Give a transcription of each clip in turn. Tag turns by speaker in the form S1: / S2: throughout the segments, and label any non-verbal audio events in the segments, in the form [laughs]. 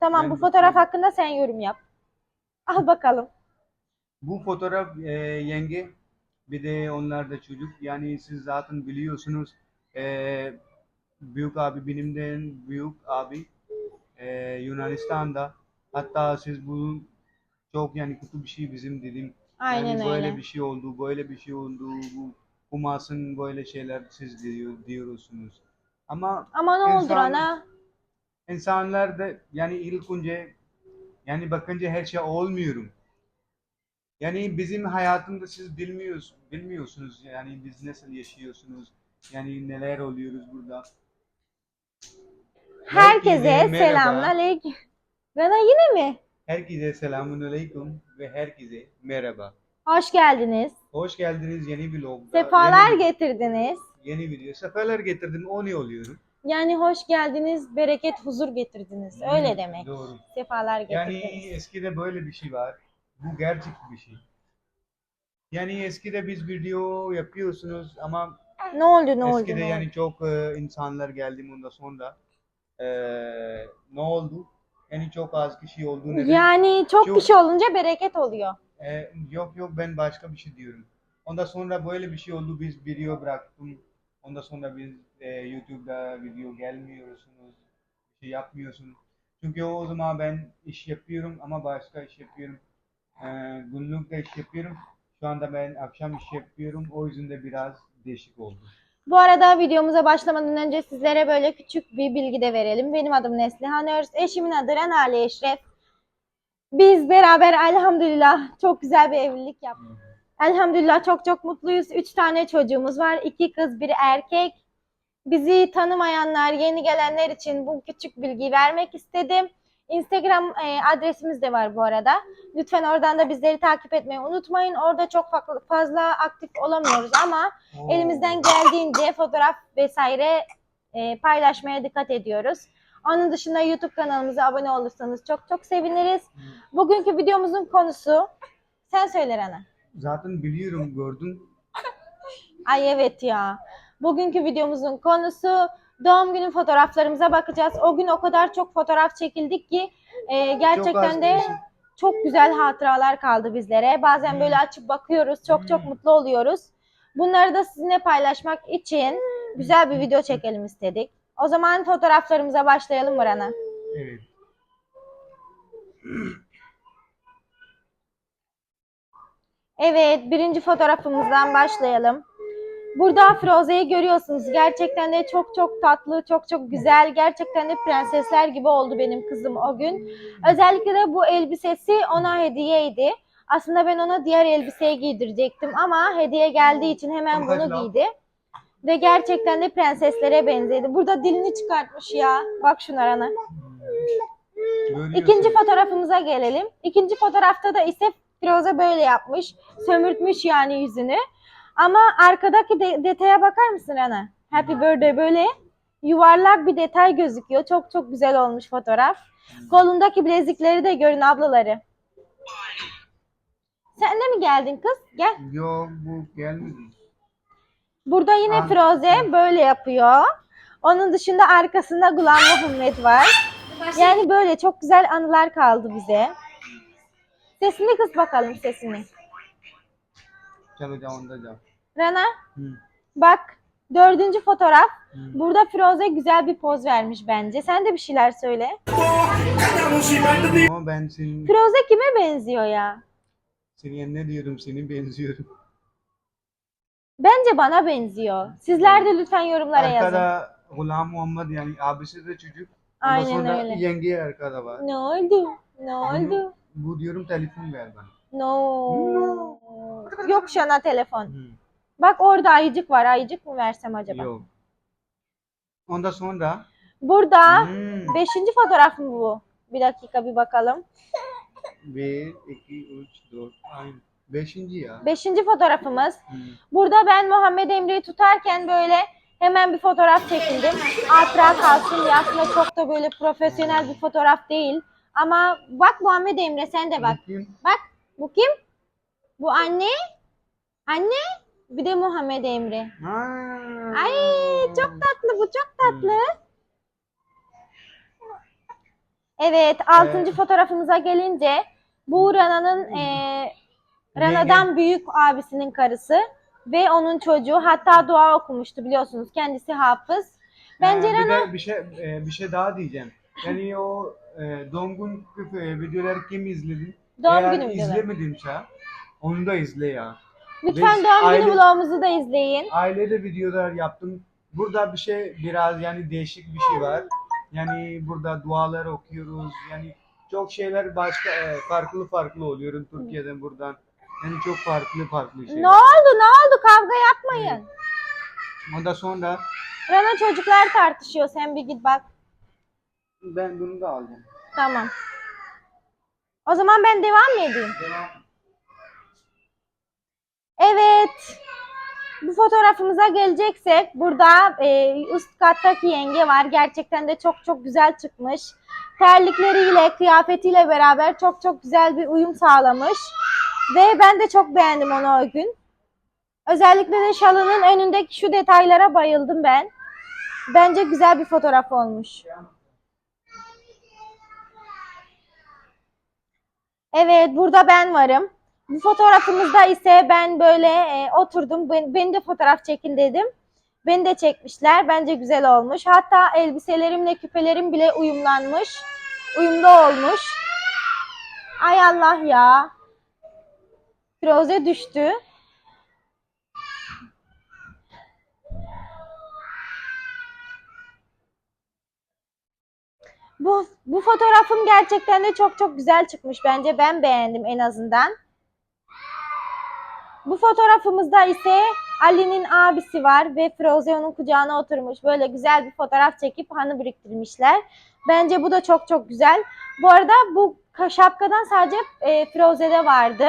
S1: Tamam bu fotoğraf hakkında sen yorum yap. [laughs] Al bakalım.
S2: Bu fotoğraf e, yenge bir de onlar da çocuk. Yani siz zaten biliyorsunuz e, büyük abi benimden büyük abi e, Yunanistan'da. Hatta siz bu çok yani kötü bir şey bizim dedim.
S1: Aynen
S2: yani böyle
S1: öyle.
S2: bir şey oldu, böyle bir şey oldu. Bu kumasın böyle şeyler siz diyor, diyorsunuz. Ama
S1: Ama ne oldu
S2: İnsan-
S1: ana?
S2: İnsanlar da yani ilk önce yani bakınca her şey olmuyorum. Yani bizim hayatımda siz bilmiyorsunuz, bilmiyorsunuz yani biz nasıl yaşıyorsunuz, yani neler oluyoruz burada.
S1: Herkese
S2: merhaba.
S1: selamünaleyküm. Rana yine mi?
S2: Herkese selamun aleyküm ve herkese merhaba.
S1: Hoş geldiniz.
S2: Hoş geldiniz yeni vlogda.
S1: Sefalar
S2: yeni,
S1: getirdiniz.
S2: yeni video. Sefalar getirdim, o ne oluyorum?
S1: Yani hoş geldiniz, bereket, huzur getirdiniz. Öyle
S2: Hmm,
S1: demek.
S2: Doğru.
S1: Sefalar
S2: Yani
S1: getirdiniz.
S2: eskide böyle bir şey var. Bu gerçek bir şey. Yani eskide biz video yapıyorsunuz ama
S1: Ne oldu ne oldu?
S2: eskide
S1: ne
S2: yani
S1: oldu?
S2: çok e, insanlar geldi bundan sonra. E, ne oldu? Yani çok az kişi oldu. Neden?
S1: Yani çok
S2: Çok-
S1: kişi olunca bereket oluyor.
S2: E, yok yok ben başka bir şey diyorum. Ondan sonra böyle bir şey oldu. Biz video bıraktım. Ondan sonra biz e, YouTube'da video gelmiyorsunuz. Bir şey yapmıyorsunuz. Çünkü o zaman ben iş yapıyorum ama başka iş yapıyorum. E, günlük de iş yapıyorum. Şu anda ben akşam iş yapıyorum. O yüzden de biraz değişik oldu.
S1: Bu arada videomuza başlamadan önce sizlere böyle küçük bir bilgi de verelim. Benim adım Neslihan Örs, eşimin adı Renale Eşref. Biz beraber elhamdülillah çok güzel bir evlilik yaptık. Elhamdülillah çok çok mutluyuz. Üç tane çocuğumuz var. iki kız, biri erkek. Bizi tanımayanlar, yeni gelenler için bu küçük bilgiyi vermek istedim. Instagram e, adresimiz de var bu arada. Lütfen oradan da bizleri takip etmeyi unutmayın. Orada çok fa- fazla aktif olamıyoruz ama elimizden geldiğince fotoğraf vesaire e, paylaşmaya dikkat ediyoruz. Onun dışında YouTube kanalımıza abone olursanız çok çok seviniriz. Bugünkü videomuzun konusu sen söyle Rana.
S2: Zaten biliyorum gördün.
S1: Ay evet ya. Bugünkü videomuzun konusu doğum günü fotoğraflarımıza bakacağız. O gün o kadar çok fotoğraf çekildik ki e,
S2: Çok
S1: gerçekten
S2: az
S1: de çok güzel hatıralar kaldı bizlere. Bazen böyle açıp bakıyoruz, çok çok
S2: Hmm.
S1: mutlu oluyoruz. Bunları da sizinle paylaşmak için güzel bir video çekelim istedik. O zaman fotoğraflarımıza başlayalım mı Rana?
S2: Evet. [clears throat]
S1: Evet, birinci fotoğrafımızdan başlayalım. Burada Froze'yi görüyorsunuz. Gerçekten de çok çok tatlı, çok çok güzel. Gerçekten de prensesler gibi oldu benim kızım o gün. Özellikle de bu elbisesi ona hediyeydi. Aslında ben ona diğer elbiseyi giydirecektim ama hediye geldiği için hemen bunu giydi. Ve gerçekten de prenseslere benzedi. Burada dilini çıkartmış ya. Bak şuna Rana.
S2: Görüyorsun.
S1: İkinci fotoğrafımıza gelelim. İkinci fotoğrafta da ise Firoze böyle yapmış. Sömürtmüş yani yüzünü. Ama arkadaki de- detaya bakar mısın Rana? Happy birthday böyle yuvarlak bir detay gözüküyor. Çok çok güzel olmuş fotoğraf. Kolundaki bilezikleri de görün ablaları. Sen de mi geldin kız? Gel.
S2: Yok bu gelmedi.
S1: Burada yine Firoze böyle yapıyor. Onun dışında arkasında Gulam Muhammed var. Yani böyle çok güzel anılar kaldı bize. Sesini kıs bakalım sesini.
S2: Gel hocam onda gel.
S1: Rana
S2: Hı.
S1: bak dördüncü fotoğraf.
S2: Hı.
S1: Burada Firoze güzel bir poz vermiş bence. Sen de bir şeyler söyle.
S2: Ama ben senin,
S1: Firoze kime benziyor ya?
S2: senin ne diyorum senin benziyorum.
S1: Bence bana benziyor. Sizler de lütfen yorumlara yazın.
S2: Arkada Gulam Muhammed yani abisi de çocuk. Ondan
S1: Aynen öyle.
S2: yenge arkada var.
S1: Ne oldu? Ne oldu?
S2: Bu diyorum telefon ver bana.
S1: No. Yok şana telefon.
S2: Hı.
S1: Bak orada ayıcık var. Ayıcık mı versem acaba?
S2: Yok. Ondan sonra
S1: Burada
S2: hmm,
S1: beşinci fotoğraf mı bu? Bir dakika bir bakalım.
S2: 1, 2, 3, 4, aynı. Beşinci ya.
S1: Beşinci fotoğrafımız.
S2: Hı.
S1: Burada ben Muhammed Emre'yi tutarken böyle hemen bir fotoğraf çekindim. Hatıra kalsın diye aslında çok da böyle profesyonel bir fotoğraf değil. Ama bak Muhammed Emre sen de bak.
S2: Bakayım.
S1: Bak bu kim? Bu anne. Anne. Bir de Muhammed Emre.
S2: Ha.
S1: Ay çok tatlı bu çok tatlı. Evet, altıncı fotoğrafımıza gelince bu Rana'nın e, Rana'dan büyük abisinin karısı ve onun çocuğu hatta dua okumuştu biliyorsunuz. Kendisi hafız. Bence
S2: Ee, bir
S1: Rana
S2: de bir şey e, bir şey daha diyeceğim. Yani o e, doğum gün e, videoları kim izledin?
S1: doğum
S2: Eğer
S1: günü videoları.
S2: izlemedimse onu da izle ya.
S1: Lütfen
S2: Biz
S1: doğum
S2: aile-
S1: günü vlogumuzu da izleyin.
S2: Ailede videolar yaptım. Burada bir şey biraz yani değişik bir şey var. Yani burada dualar okuyoruz. Yani çok şeyler başka e, farklı farklı oluyor Türkiye'den buradan. Yani çok farklı farklı şeyler.
S1: Ne oldu ne oldu kavga yapmayın.
S2: Ondan sonra
S1: Rana çocuklar tartışıyor sen bir git bak.
S2: Ben bunu da aldım.
S1: Tamam. O zaman ben devam mı edeyim? Evet. Bu fotoğrafımıza geleceksek burada e, üst kattaki yenge var. Gerçekten de çok çok güzel çıkmış. Terlikleriyle, kıyafetiyle beraber çok çok güzel bir uyum sağlamış. Ve ben de çok beğendim onu o gün. Özellikle de şalının önündeki şu detaylara bayıldım ben. Bence güzel bir fotoğraf olmuş. Evet, burada ben varım. Bu fotoğrafımızda ise ben böyle e, oturdum. Ben, beni de fotoğraf çekin dedim. Beni de çekmişler. Bence güzel olmuş. Hatta elbiselerimle küpelerim bile uyumlanmış. Uyumlu olmuş. Ay Allah ya. Firoze düştü. Bu, bu fotoğrafım gerçekten de çok çok güzel çıkmış bence. Ben beğendim en azından. Bu fotoğrafımızda ise Ali'nin abisi var ve Firuze onun kucağına oturmuş. Böyle güzel bir fotoğraf çekip hanı biriktirmişler. Bence bu da çok çok güzel. Bu arada bu ka- şapkadan sadece e, Firuze'de vardı.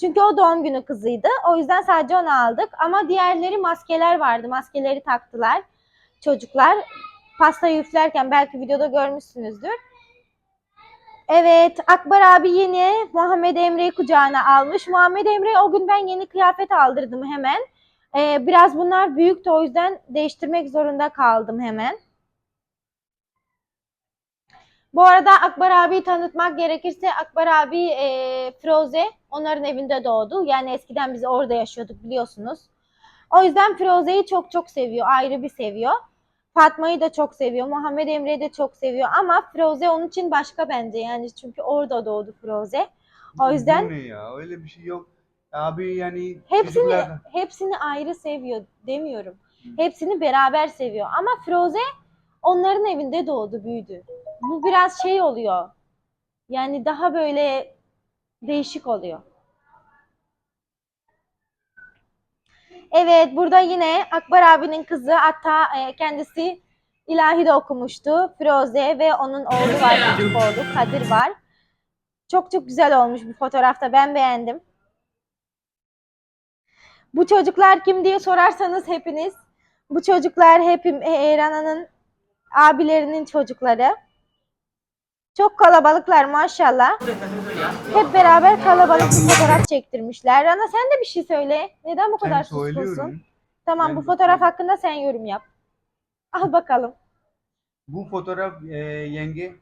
S1: Çünkü o doğum günü kızıydı. O yüzden sadece onu aldık. Ama diğerleri maskeler vardı. Maskeleri taktılar çocuklar. Pastayı üflerken belki videoda görmüşsünüzdür. Evet, Akbar abi yine Muhammed Emre'yi kucağına almış. Muhammed Emre'ye o gün ben yeni kıyafet aldırdım hemen. Ee, biraz bunlar büyüktü o yüzden değiştirmek zorunda kaldım hemen. Bu arada Akbar abiyi tanıtmak gerekirse Akbar abi e, Firoze onların evinde doğdu. Yani eskiden biz orada yaşıyorduk biliyorsunuz. O yüzden Firoze'yi çok çok seviyor. Ayrı bir seviyor. Fatma'yı da çok seviyor. Muhammed Emre'yi de çok seviyor. Ama Firoze onun için başka bence. Yani çünkü orada doğdu Firoze. O yüzden
S2: Bu ne ya? Öyle bir şey yok. Abi yani
S1: hepsini
S2: çocuklar-
S1: hepsini ayrı seviyor demiyorum.
S2: Hı.
S1: Hepsini beraber seviyor. Ama Firoze onların evinde doğdu, büyüdü. Bu biraz şey oluyor. Yani daha böyle değişik oluyor. Evet, burada yine Akbar abinin kızı hatta e, kendisi ilahi de okumuştu. Firoze ve onun oğlu var, küçük oğlu Kadir var. Çok çok güzel olmuş bu fotoğrafta. Ben beğendim. Bu çocuklar kim diye sorarsanız hepiniz. Bu çocuklar hepim e, Rana'nın abilerinin çocukları. Çok kalabalıklar maşallah. Hep beraber kalabalık bir fotoğraf çektirmişler. Rana sen de bir şey söyle. Neden bu kadar suskunsun? Tamam bu fotoğraf hakkında sen yorum yap. Al bakalım.
S2: Bu fotoğraf e, yenge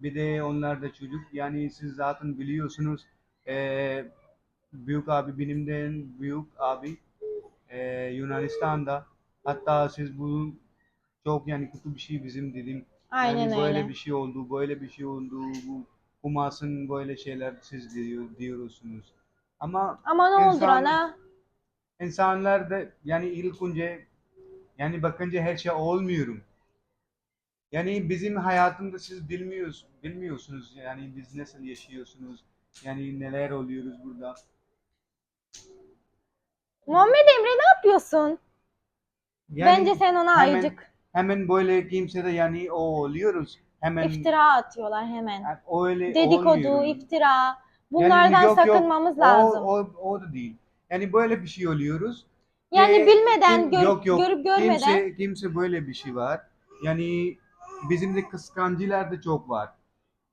S2: bir de onlar da çocuk. Yani siz zaten biliyorsunuz e, büyük abi benimden büyük abi e, Yunanistan'da. Hatta siz bu çok yani kötü bir şey bizim dedim.
S1: Aynen
S2: yani böyle
S1: öyle.
S2: bir şey oldu, böyle bir şey oldu. Bu kumasın böyle şeyler siz diyor, diyorsunuz. Ama
S1: Ama ne oldu
S2: İnsan-
S1: Rana?
S2: insanlar da yani ilk önce yani bakınca her şey olmuyorum. Yani bizim hayatımda siz bilmiyorsunuz, bilmiyorsunuz yani biz nasıl yaşıyorsunuz, yani neler oluyoruz burada.
S1: Muhammed Emre ne yapıyorsun?
S2: Yani
S1: Bence sen ona
S2: hemen-
S1: ayıcık.
S2: Hemen böyle kimse de yani o oluyoruz. Hemen
S1: İftira atıyorlar hemen.
S2: öyle
S1: Dedikodu,
S2: olmuyorum.
S1: iftira. Bunlardan
S2: Yani yok, yok,
S1: sakınmamız
S2: o,
S1: lazım.
S2: o, o da değil. Yani böyle bir şey oluyoruz.
S1: yani
S2: Ve
S1: bilmeden,
S2: kim-
S1: gör-
S2: yok, yok.
S1: görüp görmeden.
S2: Kimse, kimse böyle bir şey var. Yani bizim de kıskancılar da çok var.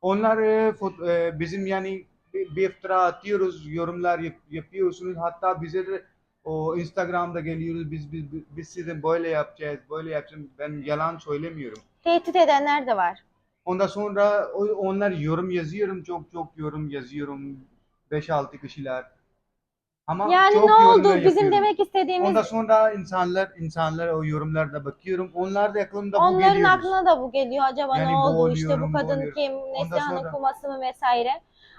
S2: Onlar e, fot- e, bizim yani bir, bir iftira atıyoruz, yorumlar yap- yapıyorsunuz. Hatta bize de o Instagram'da geliyoruz. Biz biz biz size böyle yapacağız, böyle yapacağız. Ben yalan söylemiyorum.
S1: Tehdit edenler de var.
S2: Ondan sonra o- onlar yorum yazıyorum. Çok çok yorum yazıyorum. 5-6 kişiler. Ama
S1: Yani
S2: çok
S1: ne oldu?
S2: yorumlar
S1: Bizim
S2: yapıyorum.
S1: demek istediğimiz
S2: Ondan sonra insanlar insanlar o yorumlarda bakıyorum. Onlar da aklımda bu
S1: onların
S2: geliyor.
S1: aklına da bu geliyor. Acaba
S2: Yani
S1: ne oldu? İşte bu kadın
S2: boğuluyorum.
S1: kim?
S2: Ondan
S1: Neslihan'ın
S2: sonra-
S1: kuması mı vesaire.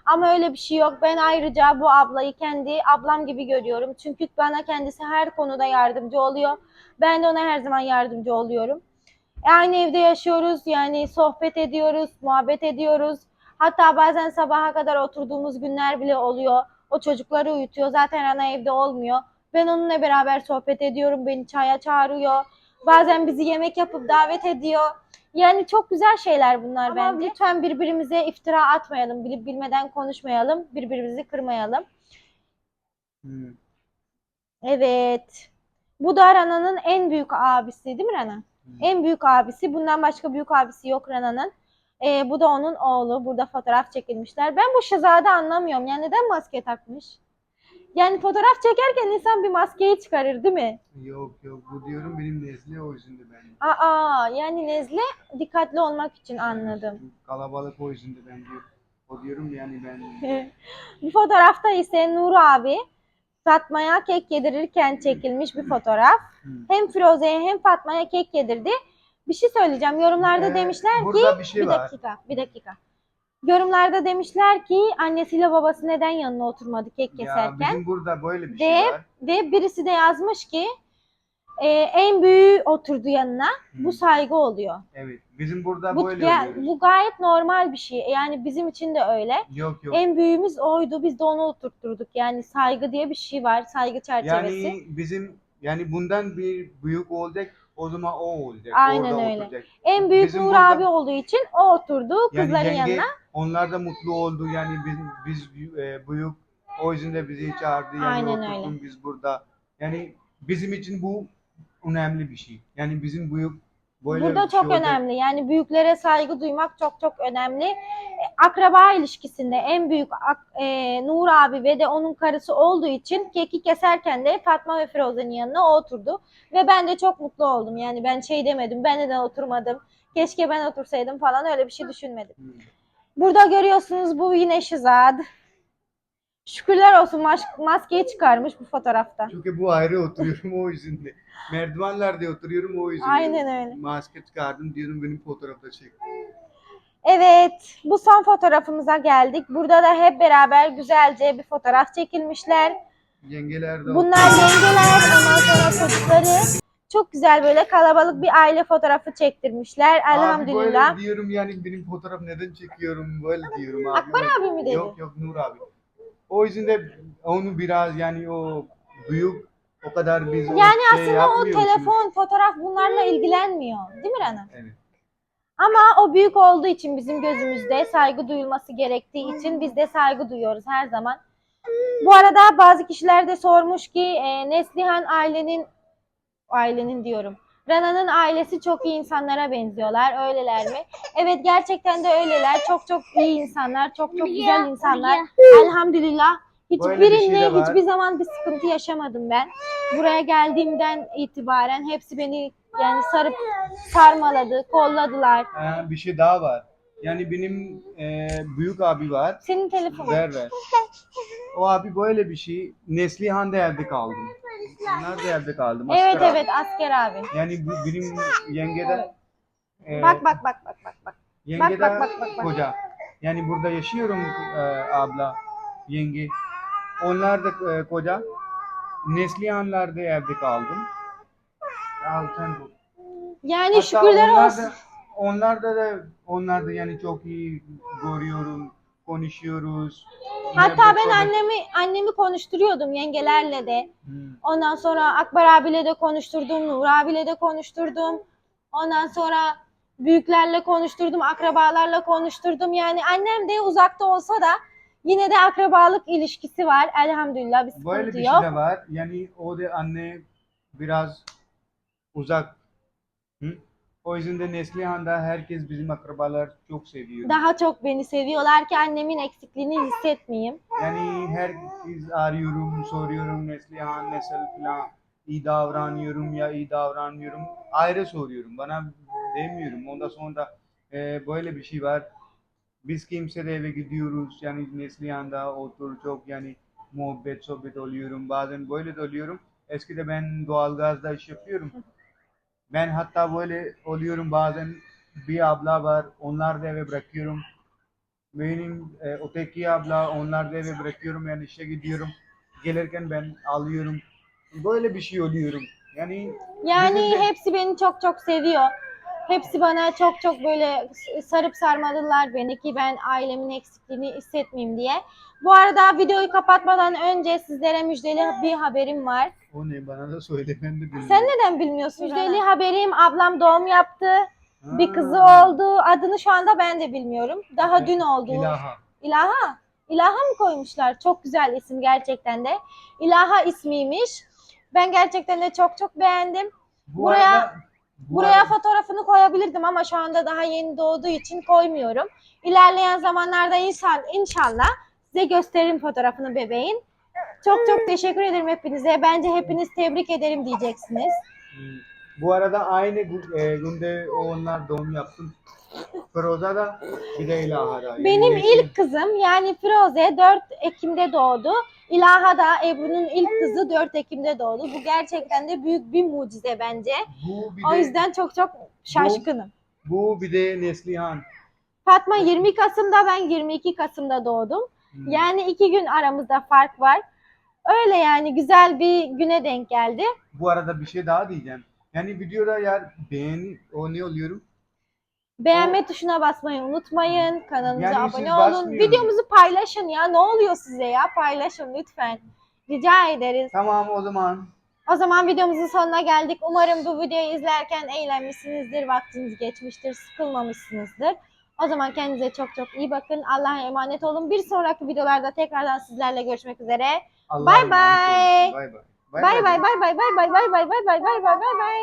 S1: Ama öyle bir şey yok. Ben ayrıca bu ablayı kendi ablam gibi görüyorum. Çünkü bana kendisi her konuda yardımcı oluyor. Ben de ona her zaman yardımcı oluyorum. Aynı evde yaşıyoruz. Yani sohbet ediyoruz, muhabbet ediyoruz. Hatta bazen sabaha kadar oturduğumuz günler bile oluyor. O çocukları uyutuyor. Zaten ana evde olmuyor. Ben onunla beraber sohbet ediyorum. Beni çaya çağırıyor. Bazen bizi yemek yapıp davet ediyor. Yani çok güzel şeyler bunlar bence. Lütfen birbirimize iftira atmayalım. Bilip bilmeden konuşmayalım. Birbirimizi kırmayalım.
S2: Hmm.
S1: Evet. Bu da Rana'nın en büyük abisi değil mi Rana?
S2: Hmm.
S1: En büyük abisi. Bundan başka büyük abisi yok Rana'nın. Ee, bu da onun oğlu. Burada fotoğraf çekilmişler. Ben bu Şehzade anlamıyorum. Yani neden maske takmış? Yani fotoğraf çekerken insan bir maskeyi çıkarır değil mi?
S2: Yok yok bu diyorum benim nesli o yüzden de ben.
S1: Aa yani nezle dikkatli olmak için anladım.
S2: Kalabalık o yüzden de ben diyor. O diyorum yani ben [laughs]
S1: Bu fotoğrafta ise Nur abi Fatma'ya kek yedirirken çekilmiş bir fotoğraf. Hem Firoze'ye hem Fatma'ya kek yedirdi. Bir şey söyleyeceğim. Yorumlarda
S2: Ee,
S1: demişler ki
S2: burada bir şey var.
S1: dakika, bir dakika. Yorumlarda demişler ki annesiyle babası neden yanına oturmadı kek
S2: ya
S1: keserken?
S2: bizim burada böyle bir şey var.
S1: Ve birisi de yazmış ki e, en büyüğü oturdu yanına. Bu
S2: Hmm.
S1: saygı oluyor.
S2: Evet. Bizim burada
S1: Bu,
S2: böyle
S1: ya-
S2: oluyoruz.
S1: bu gayet normal bir şey. Yani bizim için de öyle.
S2: Yok yok.
S1: En büyüğümüz oydu. Biz de onu oturtturduk. Yani saygı diye bir şey var. Saygı çerçevesi.
S2: Yani bizim yani bundan bir büyük olacak o zaman o olacak.
S1: Aynen
S2: Orada
S1: öyle.
S2: oturacak.
S1: en büyük
S2: bizim
S1: Nur
S2: burada-
S1: abi olduğu için o oturdu kızların yanına.
S2: onlar da mutlu oldu yani biz, biz e, büyük o yüzden de bizi çağırdı yani
S1: Aynen öyle.
S2: biz burada. Yani bizim için bu önemli bir şey. Yani bizim büyük böyle
S1: Burada
S2: şey
S1: çok
S2: olacak.
S1: önemli. Yani büyüklere saygı duymak çok çok önemli. E, Akraba ilişkisinde en büyük ak- e, Nur abi ve de onun karısı olduğu için keki keserken de Fatma ve Firoze'nin yanına o oturdu. Ve ben de çok mutlu oldum. Yani ben şey demedim. Ben neden oturmadım? Keşke ben otursaydım falan öyle bir şey düşünmedim. Burada görüyorsunuz bu yine Şizad. Şükürler olsun mas- maskeyi çıkarmış bu fotoğrafta.
S2: Çünkü bu ayrı oturuyorum o yüzden de. Merdivenlerde oturuyorum o yüzden de.
S1: Aynen öyle.
S2: Maske çıkardım diyorum benim fotoğrafta çek.
S1: Evet, bu son fotoğrafımıza geldik. Burada da hep beraber güzelce bir fotoğraf çekilmişler.
S2: Yengeler de
S1: Bunlar yengeler, ondan sonra çocukları. Çok güzel böyle kalabalık bir aile fotoğrafı çektirmişler.
S2: Abi
S1: Elhamdülillah.
S2: böyle diyorum yani benim fotoğraf neden çekiyorum böyle diyorum abi.
S1: Akbar abi mi dedi?
S2: Yok yok Nur abi. O yüzden de onu biraz yani o büyük o kadar biz o
S1: Yani
S2: şey
S1: aslında o
S2: yapmıyorsunuz.
S1: telefon, fotoğraf bunlarla ilgilenmiyor. Değil mi Rana?
S2: Evet.
S1: Ama o büyük olduğu için bizim gözümüzde saygı duyulması gerektiği için biz de saygı duyuyoruz her zaman. Bu arada bazı kişiler de sormuş ki e, Neslihan ailenin ailenin diyorum. Rana'nın ailesi çok iyi insanlara benziyorlar. Öyleler mi? Evet gerçekten de öyleler. Çok çok iyi insanlar. Çok çok güzel insanlar. Elhamdülillah.
S2: Şey
S1: Hiçbirinde
S2: de var.
S1: hiçbir zaman bir sıkıntı yaşamadım ben. Buraya geldiğimden itibaren hepsi beni yani sarıp sarmaladı, kolladılar.
S2: Ha, bir şey daha var. Yani benim e, büyük abi var.
S1: Senin telefonun.
S2: Ver ver. O abi böyle bir şey. Neslihan'da evde kaldım. Nerede evde kaldım?
S1: Evet
S2: Asker abi.
S1: evet asker abi.
S2: Yani bu benim yengede e,
S1: Bak bak bak bak bak bak.
S2: Yenge
S1: bak, bak, bak, bak.
S2: koca. Yani burada yaşıyorum e, abla, yenge. Onlar da e, koca. Neslihanlar'da evde kaldım. Al sen bu.
S1: Yani
S2: Hatta
S1: şükürler
S2: onlar
S1: olsun.
S2: Da, onlar da, da onlar da yani çok iyi görüyorum, konuşuyoruz.
S1: Hatta ben annemi annemi konuşturuyordum yengelerle de.
S2: Hmm.
S1: Ondan sonra Akbar abiyle de konuşturdum, Nur abiyle de konuşturdum. Ondan sonra büyüklerle konuşturdum, akrabalarla konuşturdum. Yani annem de uzakta olsa da yine de akrabalık ilişkisi var. Elhamdülillah bir sıkıntı
S2: Böyle bir
S1: yok.
S2: şey de var. Yani o da anne biraz uzak. Hı? O yüzden de Neslihan'da herkes bizim akrabalar çok seviyor.
S1: Daha çok beni seviyorlar ki annemin eksikliğini hissetmeyeyim.
S2: Yani herkes arıyorum, soruyorum Neslihan nasıl falan iyi davranıyorum ya iyi davranmıyorum. Ayrı soruyorum. Bana demiyorum. Ondan sonra e, böyle bir şey var. Biz kimse de eve gidiyoruz. Yani Neslihan'da otur çok yani muhabbet sohbet oluyorum. Bazen böyle de oluyorum. Eskide ben doğalgazda iş yapıyorum. Ben hatta böyle oluyorum bazen bir abla var. Onlar da eve bırakıyorum. Benim e, öteki abla onlar da eve bırakıyorum. Yani işe gidiyorum. Gelirken ben alıyorum. Böyle bir şey oluyorum. Yani
S1: Yani
S2: bizim de-
S1: hepsi beni çok çok seviyor. Hepsi bana çok çok böyle sarıp sarmaladılar beni ki ben ailemin eksikliğini hissetmeyeyim diye. Bu arada videoyu kapatmadan önce sizlere müjdeli bir haberim var.
S2: o ne bana da söyle ben de bilmiyorum.
S1: Sen neden bilmiyorsun? Müjdeli haberim ablam doğum yaptı. Bir
S2: Ha,
S1: kızı oldu. Adını şu anda ben de bilmiyorum. Daha
S2: Evet,
S1: dün oldu.
S2: İlaha.
S1: İlaha. İlaha mı koymuşlar? Çok güzel isim gerçekten de. İlaha ismiymiş. Ben gerçekten de çok çok beğendim.
S2: Bu
S1: Buraya-
S2: arada-
S1: Buraya fotoğrafını koyabilirdim ama şu anda daha yeni doğduğu için koymuyorum. İlerleyen zamanlarda inşallah, inşallah size gösteririm fotoğrafını bebeğin. Çok çok teşekkür ederim hepinize. Bence hepiniz tebrik ederim diyeceksiniz.
S2: Hmm. Bu arada aynı gü- e, günde onlar doğum yaptım. Firoza da bir de İlaha da. Yani
S1: Benim ilk kızım yani Firoze 4 Ekim'de doğdu. İlaha da Ebru'nun ilk kızı 4 Ekim'de doğdu. Bu gerçekten de büyük bir mucize bence.
S2: bu bir
S1: O
S2: de,
S1: yüzden çok çok şaşkınım.
S2: bu bir de Neslihan.
S1: Fatma 20 Kasım'da ben 22 Kasım'da doğdum.
S2: Hmm.
S1: Yani iki gün aramızda fark var. Öyle yani güzel bir güne denk geldi.
S2: Bu arada bir şey daha diyeceğim. Yani videoda ya beğeni o ne oluyorum?
S1: Beğenme tuşuna basmayı unutmayın. Kanalımıza
S2: Yani
S1: abone olun. Videomuzu paylaşın ya. Ne oluyor size ya? Paylaşın lütfen. Rica ederiz.
S2: Tamam o zaman.
S1: O zaman videomuzun sonuna geldik. Umarım bu videoyu izlerken eğlenmişsinizdir, vaktiniz geçmiştir, sıkılmamışsınızdır. O zaman kendinize çok çok iyi bakın. Allah'a emanet olun. Bir sonraki videolarda tekrardan sizlerle görüşmek üzere.
S2: Bye.
S1: Bay bay bay bay bay bay bay bay bay bay bay bay bay bay.